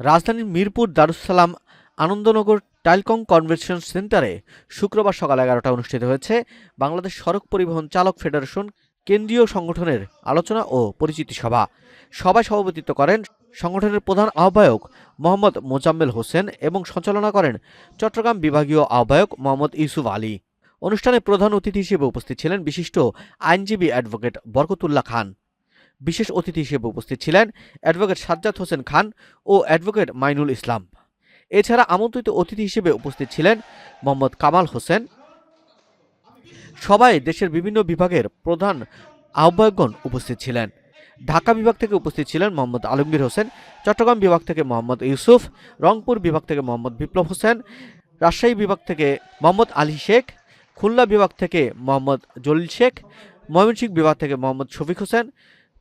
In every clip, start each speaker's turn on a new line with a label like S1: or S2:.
S1: রাজধানীর মিরপুর দারুসালাম আনন্দনগর টাইলকং কনভেনশন সেন্টারে শুক্রবার সকাল এগারোটা অনুষ্ঠিত হয়েছে বাংলাদেশ সড়ক পরিবহন চালক ফেডারেশন কেন্দ্রীয় সংগঠনের আলোচনা ও পরিচিতি সভা। সভায় সভাপতিত্ব করেন সংগঠনের প্রধান আহ্বায়ক মোহাম্মদ মোজাম্মেল হোসেন এবং সঞ্চালনা করেন চট্টগ্রাম বিভাগীয় আহ্বায়ক মোহাম্মদ ইউসুফ আলী। অনুষ্ঠানে প্রধান অতিথি হিসেবে উপস্থিত ছিলেন বিশিষ্ট আইনজীবী অ্যাডভোকেট বরকতুল্লাহ খান। বিশেষ অতিথি হিসেবে উপস্থিত ছিলেন অ্যাডভোকেট সাজ্জাদ হোসেন খান ও অ্যাডভোকেট মাইনুল ইসলাম। এছাড়া আমন্ত্রিত অতিথি হিসেবে উপস্থিত ছিলেন মোহাম্মদ কামাল হোসেন। সবাই দেশের বিভিন্ন বিভাগের প্রধান আহ্বায়কগণ উপস্থিত ছিলেন। ঢাকা বিভাগ থেকে উপস্থিত ছিলেন মোহাম্মদ আলমগীর হোসেন, চট্টগ্রাম বিভাগ থেকে মোহাম্মদ ইউসুফ, রংপুর বিভাগ থেকে মোহাম্মদ বিপ্লব হোসেন, রাজশাহী বিভাগ থেকে মোহাম্মদ আলী শেখ, খুলনা বিভাগ থেকে মোহাম্মদ জলিল শেখ, ময়মনসিংহ বিভাগ থেকে মোহাম্মদ শফিক হোসেন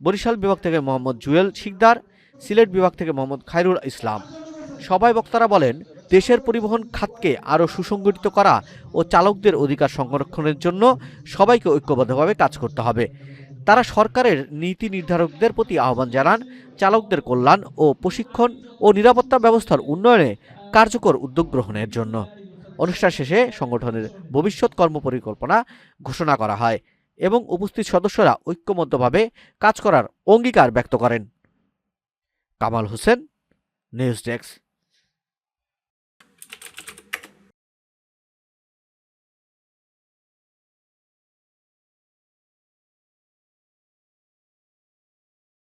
S1: বরিশাল বিভাগ থেকে মোহাম্মদ জুয়েল শিকদার, সিলেট বিভাগ থেকে মোহাম্মদ খায়রুল ইসলাম। সবাই বক্তারা বলেন, দেশের পরিবহন খাতকে আরও সুসংগঠিত করা ও চালকদের অধিকার সংরক্ষণের জন্য সবাইকে ঐক্যবদ্ধভাবে কাজ করতে হবে। তারা সরকারের নীতি নির্ধারকদের প্রতি আহ্বান জানান, চালকদের কল্যাণ ও প্রশিক্ষণ ও নিরাপত্তা ব্যবস্থার উন্নয়নে কার্যকর উদ্যোগ গ্রহণের জন্য। অনুষ্ঠান শেষে সংগঠনের ভবিষ্যৎ কর্মপরিকল্পনা ঘোষণা করা হয়। এবং উপস্থিত সদস্যরা ঐক্যবদ্ধভাবে কাজ করার অঙ্গীকার ব্যক্ত করেন। Kamal Hossain news desk.